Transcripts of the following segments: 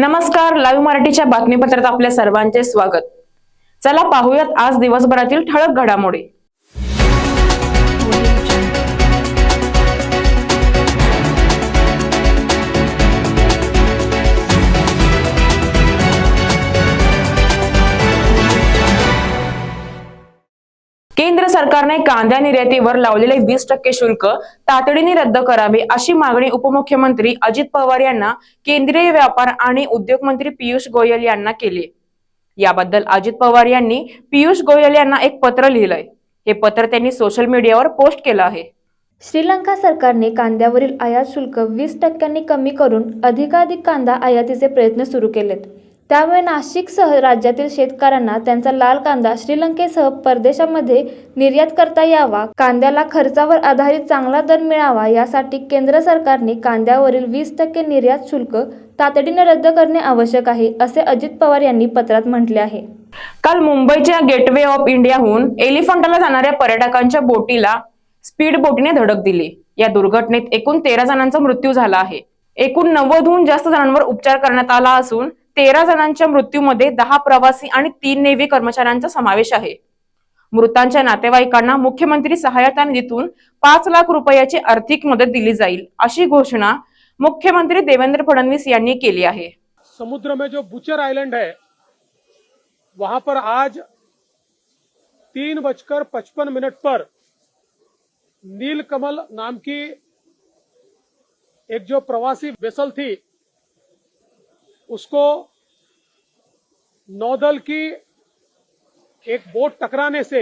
नमस्कार लाईव्ह मराठीच्या बातमीपत्रात आपल्या सर्वांचे स्वागत. चला पाहूयात आज दिवसभरातील ठळक घडामोडी. केंद्र सरकारने कांद्या निर्यातीवर लावलेले वीस टक्के शुल्क तातडीने रद्द करावे अशी मागणी उपमुख्यमंत्री अजित पवार यांना केंद्रीय व्यापार आणि उद्योग मंत्री पियुष गोयल यांना केली. याबद्दल अजित पवार यांनी पियुष गोयल यांना एक पत्र लिहिलंय. हे पत्र त्यांनी सोशल मीडियावर पोस्ट केलं आहे. श्रीलंका सरकारने कांद्यावरील आयात शुल्क वीस टक्क्यांनी कमी करून अधिकाधिक कांदा आयातीचे प्रयत्न सुरू केलेत. त्यामुळे नाशिकसह राज्यातील शेतकऱ्यांना त्यांचा लाल कांदा श्रीलंकेसह परदेशामध्ये निर्यात करता यावा कांद्याला खर्चावर आधारित चांगला दर मिळावा यासाठी केंद्र सरकारने कांद्यावरील वीस टक्के निर्यात शुल्क तातडीने रद्द करणे आवश्यक आहे असे अजित पवार यांनी पत्रात म्हटले आहे. काल मुंबईच्या गेटवे ऑफ इंडियाहून एलिफंटाला जाणाऱ्या पर्यटकांच्या बोटीला स्पीड बोटीने धडक दिली. या दुर्घटनेत एकूण तेरा जणांचा मृत्यू झाला आहे. एकूण नव्वदहून जास्त जणांवर उपचार करण्यात आला असून तेरा जणांच्या मृत्यूमध्ये दहा प्रवासी आणि तीन नेव्ही कर्मचाऱ्यांचा समावेश आहे. मृतांच्या नातेवाईकांना मुख्यमंत्री सहायता निधीतून पाच लाख रुपयाची आर्थिक मदत दिली जाईल अशी घोषणा मुख्यमंत्री देवेंद्र फडणवीस यांनी केली आहे. समुद्र में जो बुचर आइलैंड है वहां पर आज तीन बजकर पचपन मिनट पर नीलकमल नाम की एक जो प्रवासी वेसल थी उसको नौदल की एक बोट टकराने से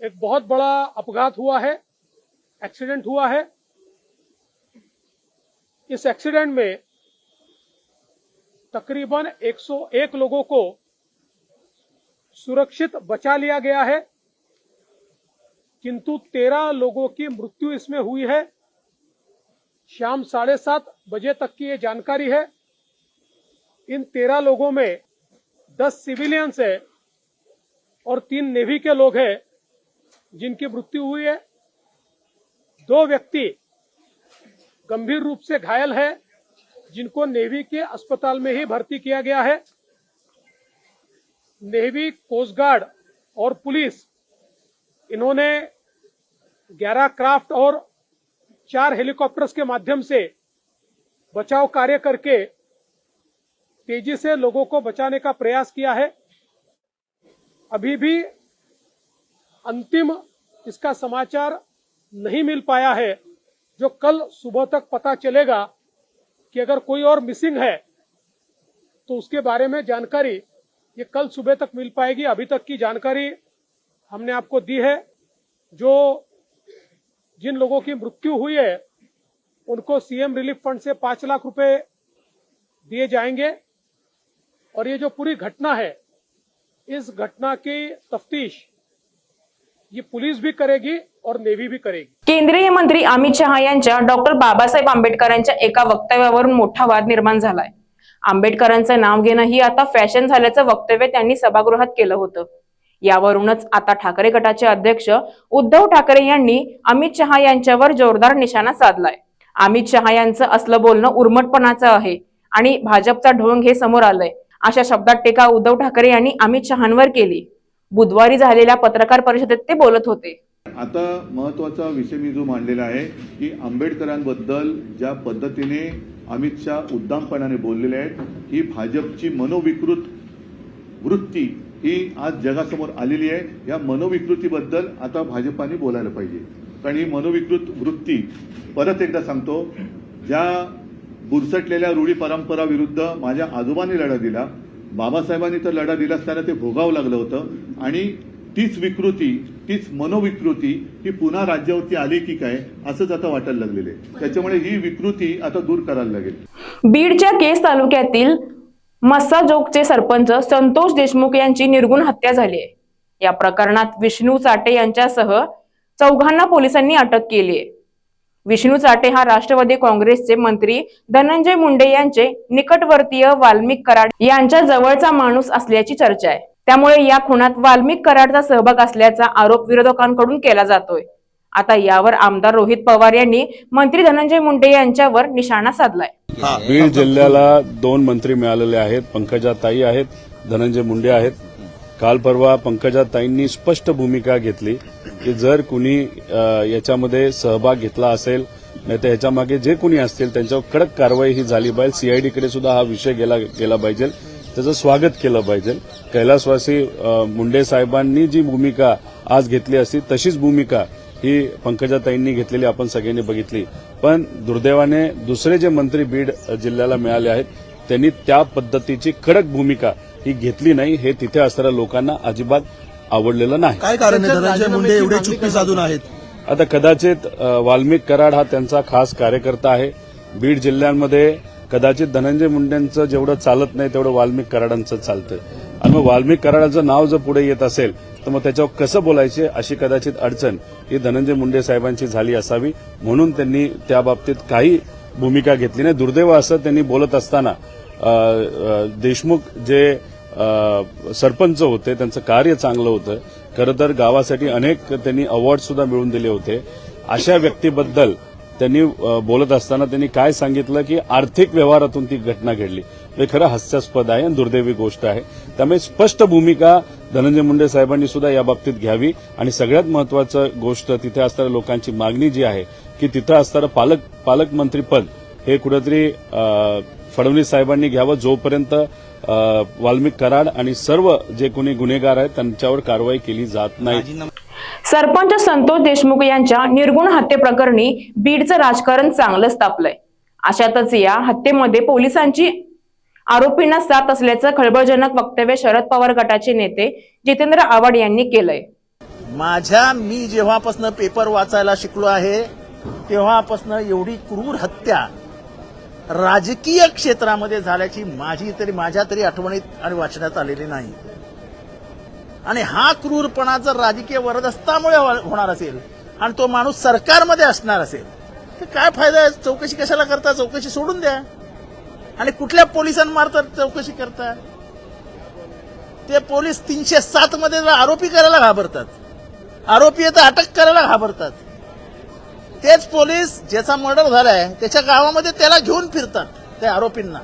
एक बहुत बड़ा अपघात हुआ है, एक्सीडेंट हुआ है। इस एक्सीडेंट में तकरीबन 101 लोगों को सुरक्षित बचा लिया गया है, किंतु 13 लोगों की मृत्यु इसमें हुई है। शाम साढ़े सात बजे तक की ये जानकारी है। इन 13 लोगों में 10 सिविलियंस है और तीन नेवी के लोग हैं जिनकी मृत्यु हुई है। दो व्यक्ति गंभीर रूप से घायल है, जिनको नेवी के अस्पताल में ही भर्ती किया गया है। नेवी कोस्ट गार्ड और पुलिस, इन्होंने 11 क्राफ्ट और चार हेलीकॉप्टर्स के माध्यम से बचाव कार्य करके तेज़ी से लोगों को बचाने का प्रयास किया है। अभी भी अंतिम इसका समाचार नहीं मिल पाया है, जो कल सुबह तक पता चलेगा कि अगर कोई और मिसिंग है तो उसके बारे में जानकारी ये कल सुबह तक मिल पाएगी। अभी तक की जानकारी हमने आपको दी है, जो जिन लोगों की मृत्यु हुई है, उनको सीएम रिलीफ फंड से पाँच लाख रुपए दिए जाएँगे। और ये जो पूरी घटना है इस घटना की तफ्तीश ये पुलिस भी करेगी और नेव्ही भी करेगी। केंद्रीय मंत्री अमित शहा यांच्या डॉक्टर बाबासाहेब आंबेडकरांच्या एका वक्तव्यावरून मोठा वाद निर्माण झालाय. आंबेडकरांचं नाव घेणं ही आता फॅशन झाल्याचं वक्तव्य त्यांनी सभागृहात केलं होतं. यावरूनच आता ठाकरे गटाचे अध्यक्ष उद्धव ठाकरे यांनी अमित शहा यांच्यावर जोरदार निशाणा साधलाय. अमित शहा यांचं असलं बोलणं उर्मटपणाचं आहे आणि भाजपचा ढोंग हे समोर आलंय. अशा शब्दात टीका उद्धव ठाकरे यांनी अमित शहांवर केली. बुधवारी झालेल्या पत्रकार परिषदेत ते बोलत होते. आता महत्त्वाचा विषय मी जो मांडलेला आहे की आंबेडकरांबद्दल ज्या पद्धतीने अमित शाह उद्दामपणाने बोललेले आहेत ही भाजपची मनोविकृत वृत्ती ही आज जगासमोर आलेली आहे. या मनोविकृतीबद्दल आता भाजपाने बोलायला पाहिजे. कारण ही मनोविकृत वृत्ती परत एकदा सांगतो ज्या बुरसटलेल्या रूढी परंपरा विरुद्ध माझ्या आजोबांनी लढा दिला. बाबासाहेबांनी तर लढा दिला असताना ते भोगावं लागलं होतं. आणि तीच विकृती तीच मनोविकृती ही पुन्हा राज्यावरती आली की काय असंच आता वाटायला लागलेले त्याच्यामुळे ही विकृती आता दूर करायला लागेल. बीडच्या केस तालुक्यातील मस्साजोगचे सरपंच संतोष देशमुख यांची निर्गुण हत्या झाली आहे. या प्रकरणात विष्णू चाटे यांच्यासह चौघांना पोलिसांनी अटक केली आहे. विष्णू चाटे हा राष्ट्रवादी काँग्रेसचे मंत्री धनंजय मुंडे यांचे निकटवर्तीय वाल्मिक कराड यांच्या जवळचा माणूस असल्याची चर्चा आहे. त्यामुळे या खुनात वाल्मिक कराडचा सहभाग असल्याचा आरोप विरोधकांकडून केला जातोय. आता यावर आमदार रोहित पवार यांनी मंत्री धनंजय मुंडे यांच्यावर निशाणा साधलाय. बीड जिल्ह्याला दोन मंत्री मिळालेले आहेत. पंकजा ताई आहेत धनंजय मुंडे आहेत. काल परवा पंकजाताईंनी स्पष्ट भूमिका घेतली की जर कुणी याच्यामध्ये सहभाग घेतला असेल नाही तर मागे जे कुणी असतील त्यांच्यावर कडक कारवाई ही झाली पाहिजे. सीआयडीकडे सुद्धा हा विषय गेला गेला पाहिजे. त्याचं स्वागत केलं पाहिजे. कैलासवासी मुंडे साहेबांनी जी भूमिका आज घेतली असती तशीच भूमिका ही पंकजाताईंनी घेतलेली आपण सगळ्यांनी बघितली. पण दुर्दैवाने दुसरे जे मंत्री बीड जिल्ह्याला मिळाले आहेत त्यांनी त्या पद्धतीची कडक भूमिका ही घेतली नाही हे तिथे असणाऱ्या लोकांना अजिबात आवडलेलं नाही. काय कारण आहे? धनंजय मुंडे एवढे चुप्पी साधून आहेत. आता कदाचित वाल्मिक कराड हा त्यांचा खास कार्यकर्ता आहे. बीड जिल्ह्यांमध्ये कदाचित धनंजय मुंडेंचं जेवढं चालत नाही तेवढं वाल्मिक कराडांचं चालतं आणि मग वाल्मिक कराडाचं नाव जर पुढे येत असेल तर मग त्याच्यावर कसं बोलायचे अशी कदाचित अडचण ही धनंजय मुंडे साहेबांची झाली असावी. म्हणून त्यांनी त्या बाबतीत काही भूमिका घेतली नाही. दुर्दैव असं त्यांनी बोलत असताना देशमुख जे सरपंच होते त्यांचं कार्य चांगलं होतं. खरं तर गावासाठी अनेक त्यांनी अवॉर्ड सुद्धा मिळवून दिले होते. अशा व्यक्तीबद्दल त्यांनी बोलत असताना त्यांनी काय सांगितलं की आर्थिक व्यवहारातून ती घटना घडली. हे खरं हास्यास्पद आहे आणि दुर्दैवी गोष्ट आहे. त्यामुळे स्पष्ट भूमिका धनंजय मुंडे साहेबांनी सुद्धा या बाबतीत घ्यावी आणि सगळ्यात महत्वाचं गोष्ट तिथे असणाऱ्या लोकांची मागणी जी आहे की तिथं असणारं पालक पालकमंत्रीपद हे कुठेतरी फडणवीस साहेबांनी घ्यावं जोपर्यंत अ, वाल्मिक कराड आणि सर्व जे कोणी गुन्हेगार आहेत त्यांच्यावर कारवाई केली जात नाही. सरपंच संतोष देशमुख यांच्या निर्गुण हत्येप्रकरणी बीडचं राजकारण चांगलंच तापलंय. अशातच या हत्येमध्ये पोलिसांची आरोपींना साथ असल्याचं खळबळजनक वक्तव्य शरद पवार गटाचे नेते जितेंद्र आव्हाड यांनी केलंय. माझ्या मी जेव्हापासून पेपर वाचायला शिकलो आहे तेव्हापासून एवढी क्रूर हत्या राजकीय क्षेत्रामध्ये झाल्याची माझी तरी माझ्या तरी आठवणीत आणि वाचण्यात आलेली नाही. आणि हा क्रूरपणा जर राजकीय वरदस्तामुळे हो- होणार असेल आणि तो माणूस सरकारमध्ये असणार असेल तर काय फायदा आहे? चौकशी कशाला करता? चौकशी सोडून द्या. आणि कुठल्या पोलिसांमार्फत चौकशी करता? ते पोलीस तीनशे सात मध्ये आरोपी करायला घाबरतात आरोपी तर अटक करायला घाबरतात तेच पोलीस ज्याचा मर्डर झालाय त्याच्या गावामध्ये त्याला घेऊन फिरतात त्या आरोपींना.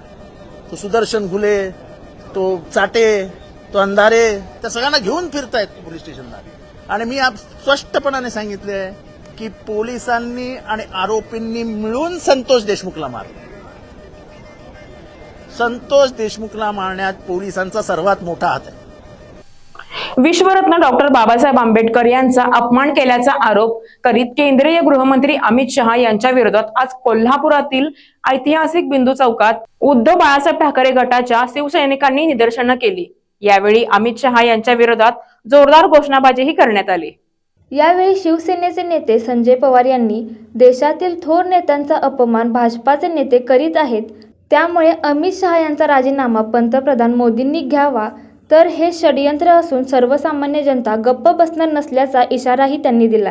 तो सुदर्शन घुले तो चाटे तो अंधारे त्या सगळ्यांना घेऊन फिरतायत पोलीस स्टेशनला. आणि मी आप- स्पष्टपणाने सांगितले की पोलिसांनी आणि आरोपींनी मिळून संतोष देशमुखला मारलं. संतोष देशमुखला मारण्यात पोलिसांचा सर्वात मोठा हात आहे. विश्वरत्न डॉक्टर बाबासाहेब आंबेडकर यांचा अपमान केल्याचा आरोप करीत केंद्रीय गृहमंत्री अमित शहा यांच्या विरोधात आज कोल्हापुरातील ऐतिहासिक बिंदू चौकात उद्धव बाळासाहेब ठाकरे गटाच्या शिवसैनिकांनी निदर्शनं केली. यावेळी अमित शहा यांच्या विरोधात जोरदार घोषणाबाजीही करण्यात आली. यावेळी शिवसेनेचे नेते संजय पवार यांनी देशातील थोर नेत्यांचा अपमान भाजपाचे नेते करीत आहेत. त्यामुळे अमित शहा यांचा राजीनामा पंतप्रधान मोदींनी घ्यावा तर हे षडयंत्र असून सर्वसामान्य जनता गप्प बसणार नसल्याचा इशाराही त्यांनी दिला.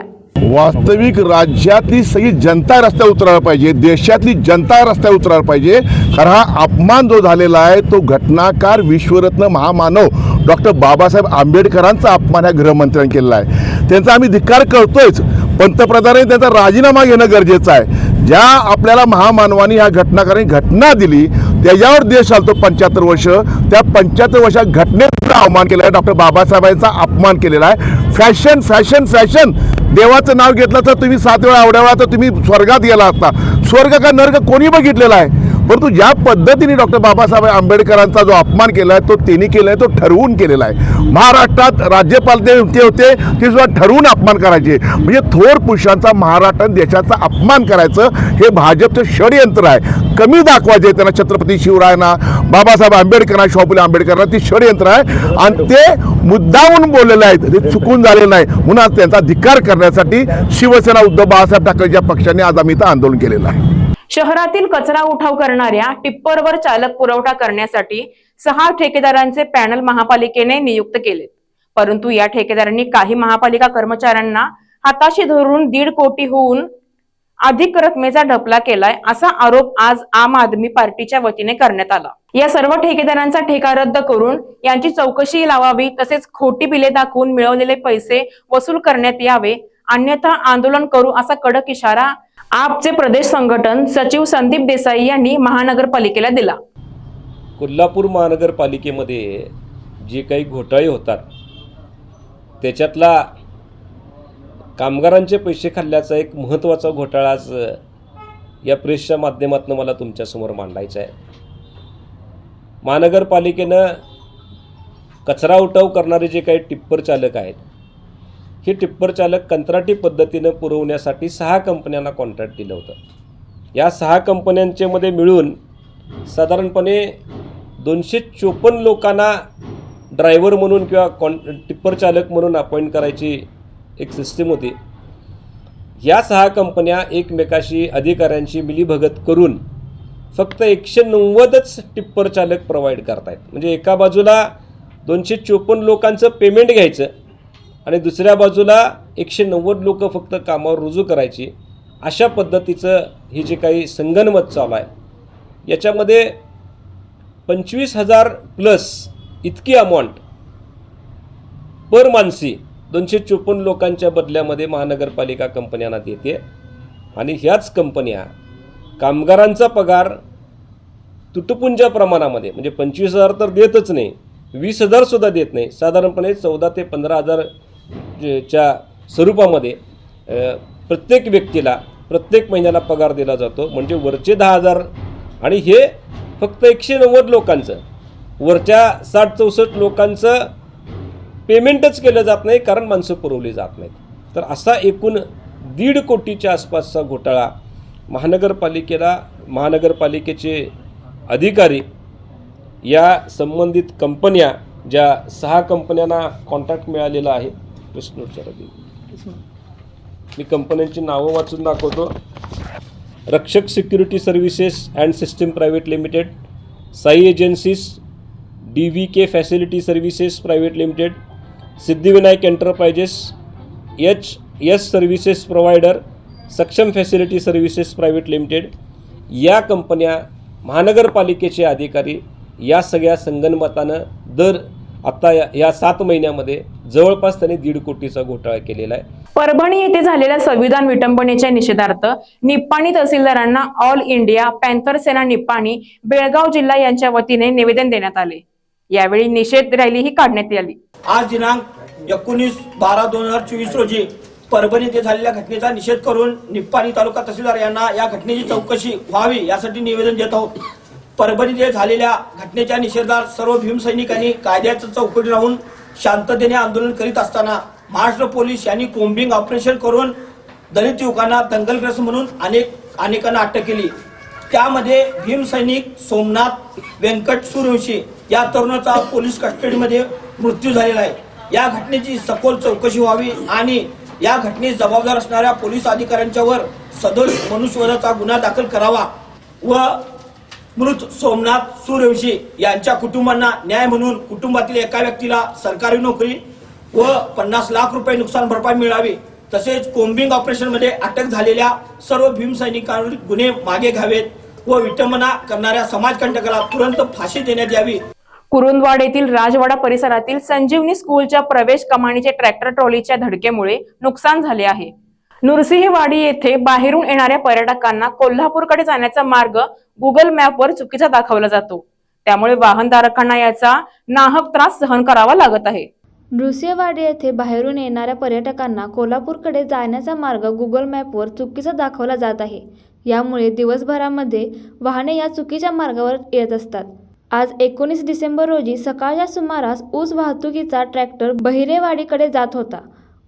वास्तविक राज्यातली सगळी जनता रस्त्यावर उतरायला पाहिजे देशातली जनता रस्त्यावर उतरायला पाहिजे. कारण हा अपमान जो झालेला आहे तो घटनाकार विश्वरत्न महामानव डॉक्टर बाबासाहेब आंबेडकरांचा अपमान ह्या गृहमंत्र्यांनी केलेला आहे. त्यांचा आम्ही धिक्कार करतोयच पंतप्रधानांनी त्यांचा राजीनामा घेणं गरजेचं आहे. ज्या आपल्याला महामानवानी ह्या घटनाकारांनी घटना दिली त्याच्यावर देश चालतो पंच्याहत्तर वर्ष. त्या पंच्याहत्तर वर्षात घटनेचा अवमान केला आहे. डॉक्टर बाबासाहेबांचा अपमान केलेला आहे. फॅशन फॅशन फॅशन देवाचं नाव घेतलं तर तुम्ही सात वेळा आवडावा तर तुम्ही स्वर्गात गेला असता. स्वर्ग का नर्ग कोणी बघितलेला आहे? परंतु ज्या पद्धतीने डॉक्टर बाबासाहेब आंबेडकरांचा जो अपमान केला आहे तो त्यांनी केला आहे तो ठरवून केलेला आहे. महाराष्ट्रात राज्यपाल ते होते ते सुद्धा ठरवून अपमान करायचे. म्हणजे थोर पुरुषांचा महाराष्ट्र देशाचा अपमान करायचं हे भाजपचं षडयंत्र आहे. कमी दाखवायचे त्यांना छत्रपती शिवरायांना बाबासाहेब आंबेडकरांना शाहू आंबेडकरांना ती षडयंत्र आहे. आणि ते मुद्दाहून बोललेले आहेत. ते चुकून झालेलं नाही. म्हणून त्यांचा धिकार करण्यासाठी शिवसेना उद्धव बाळासाहेब ठाकरेच्या पक्षाने आज आम्ही इथं आंदोलन केलेलं आहे. शहरातील कचरा उठाव करणाऱ्या टिप्परवर चालक पुरवठा करण्यासाठी सहा ठेकेदारांचे पॅनल महापालिकेने नियुक्त केले परंतु या ठेकेदारांनी काही महापालिका कर्मचाऱ्यांना हाताशी धरून दीड कोटी होऊन अधिक रकमेचा ढपला केलाय असा आरोप आज आम आदमी पार्टीच्या वतीने करण्यात आला. या सर्व ठेकेदारांचा ठेका रद्द करून यांची चौकशी लावावी तसेच खोटी बिले दाखवून मिळवलेले पैसे वसूल करण्यात यावे अन्यथा आंदोलन करू असा कडक इशारा आपचे प्रदेश संघटन सचिव संदीप देसाई यांनी महानगरपालिकेला दिला. कोल्हापूर महानगरपालिकेमध्ये जे काही घोटाळे होतात त्याच्यातला कामगारांचे पैसे खाल्ल्याचा एक महत्त्वाचा घोटाळा आज या प्रेसच्या माध्यमातून मला तुमच्यासमोर मांडायचा आहे. महानगरपालिकेनं कचरा उठाव करणारे जे काही टिप्पर चालक आहेत हे टिप्पर चालक कंत्राटी पद्धतीनं पुरवण्यासाठी सहा कंपन्यांना कॉन्ट्रॅक्ट दिलं होतं. या सहा कंपन्यांच्यामध्ये मिळून साधारणपणे दोनशे चोपन्न लोकांना ड्रायव्हर म्हणून किंवा कॉन टिप्पर चालक म्हणून अपॉइंट करायची एक सिस्टीम होती. या सहा कंपन्या एकमेकाशी अधिकाऱ्यांशी मिलीभगत करून फक्त एकशे नव्वदच टिप्पर चालक प्रोव्हाइड करतायत. म्हणजे एका बाजूला दोनशे चोपन्न लोकांचं पेमेंट घ्यायचं आणि दुसऱ्या बाजूला एकशे नव्वद लोक फक्त कामावर रुजू करायची. अशा पद्धतीचं हे जे काही संगणमत चालू आहे. याच्यामध्ये पंचवीस हजार प्लस इतकी अमाऊंट पर मानसी दोनशे चोपन्न लोकांच्या बदल्यामध्ये महानगरपालिका कंपन्यांना देते. आणि ह्याच कंपन्या कामगारांचा पगार तुटपुंजा प्रमाणामध्ये म्हणजे पंचवीस हजार तर देतच नाही वीस हजारसुद्धा देत नाही. साधारणपणे चौदा ते पंधरा हजार च्या स्वरूपामध्ये प्रत्येक व्यक्तीला प्रत्येक महिन्याला पगार दिला जातो. म्हणजे वरचे दहा हजार आणि हे फक्त एकशे नव्वद लोकांचं. वरच्या साठ चौसष्ट लोकांचं पेमेंटच केलं जात नाही कारण माणसं पुरवली जात नाहीत. तर असा एकूण दीड कोटीच्या आसपासचा घोटाळा महानगरपालिकेला महानगरपालिकेचे अधिकारी या संबंधित कंपन्या ज्या सहा कंपन्यांना कॉन्ट्रॅक्ट मिळालेला आहे प्रश्नोत्तर मी कंपन्यांची नावं वाचून दाखवतो. Rakshak security services and system private limited Sai agencies D V K facility services private limited Siddhivinayak enterprises H S services provider Saksham facility services private limited या कंपन्या महानगरपालिकेचे अधिकारी या सगळ्या संगनमतानं दर आत्ता या या सात महिन्यामध्ये जवळपास त्यांनी दीड कोटीचा घोटाळा केलेला आहे. परभणी येथे झालेल्या संविधान विटंबनेच्या निषेधार्थ निप्पाणी तहसीलदारांना all India panther Sena Nipani Belgaum जिल्हा यांच्या वतीने निवेदन देण्यात आले. यावेळी निषेध रॅलीही काढण्यात आली. आज दिनांक एकोणीस बारा दोन हजार चोवीस रोजी परभणी येथे झालेल्या घटनेचा निषेध करून निप्पाणी तालुका तहसीलदार यांना या घटनेची चौकशी व्हावी यासाठी निवेदन देत आहोत. परभणी येथे झालेल्या घटनेच्या निषेधात सर्व भीमसैनिकांनी कायद्याचं चौकट राहून शांततेने आंदोलन करीत असताना महाराष्ट्र पोलीस यांनी कोम्बिंग ऑपरेशन करून दलित युवकांना दंगलग्रस्त म्हणून अनेक अनेकांना अटक केली. त्यामध्ये भीमसैनिक सोमनाथ व्यंकट सूर्यवंशी या तरुणाचा पोलीस कस्टडीमध्ये मृत्यू झालेला आहे. या घटनेची सखोल चौकशी व्हावी आणि या घटनेस जबाबदार असणाऱ्या पोलीस अधिकाऱ्यांच्यावर सदोष मनुष्यवधाचा गुन्हा दाखल करावा व मृत सोमनाथ सूर्यवंशी यांच्या कुटुंबांना न्याय म्हणून कुटुंबातील एका व्यक्तीला सरकारी नोकरी व पन्नास लाख रुपये नुकसान भरपाई मिळावी तसेच कोम्बिंग ऑपरेशनमध्ये अटक झालेल्या सर्व भीमसैनिकांवर गुन्हे मागे घ्यावेत व विटंबना करणाऱ्या समाजकंटकाला तुरंत फाशी देण्यात यावी. कुरुंदवाड येथील राजवाडा परिसरातील संजीवनी स्कूलच्या प्रवेश कमानीचे ट्रॅक्टर ट्रॉलीच्या धडकेमुळे नुकसान झाले आहे. नुरसिंहवाडी येथे बाहेरून येणाऱ्या पर्यटकांना कोल्हापूरकडे जाण्याचा मार्ग गुगल मॅपवर चुकीचा दाखवला जातो. त्यामुळे वाहनधारकांना याचा नाहक त्रास सहन करावा लागत आहे. नृसिंहवाडी येथे बाहेरून येणाऱ्या पर्यटकांना कोल्हापूरकडे जाण्याचा मार्ग गुगल मॅपवर चुकीचा दाखवला जात आहे. यामुळे दिवसभरामध्ये वाहने या चुकीच्या मार्गावर येत असतात. आज एकोणीस डिसेंबर रोजी सकाळच्या सुमारास ऊस वाहतुकीचा ट्रॅक्टर बहिरेवाडीकडे जात होता.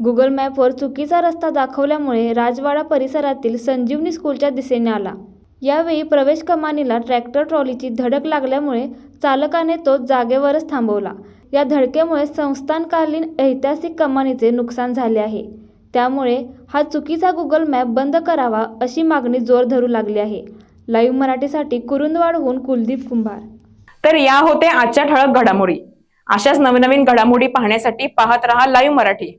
गुगल मॅपवर चुकीचा रस्ता दाखवल्यामुळे राजवाडा परिसरातील संजीवनी स्कूलच्या दिशेने आला. यावेळी प्रवेश कमानीला ट्रॅक्टर ट्रॉलीची धडक लागल्यामुळे चालकाने तो जागेवरच थांबवला. या धडकेमुळे संस्थानकालीन ऐतिहासिक कमानीचे नुकसान झाले आहे. त्यामुळे हा चुकीचा गुगल मॅप बंद करावा अशी मागणी जोर धरू लागली आहे. लाईव्ह मराठीसाठी कुरुंदवाडहून कुलदीप कुंभार. तर या होते आजच्या ठळक घडामोडी. अशाच नवनवीन घडामोडी पाहण्यासाठी पाहत रहा लाईव्ह मराठी.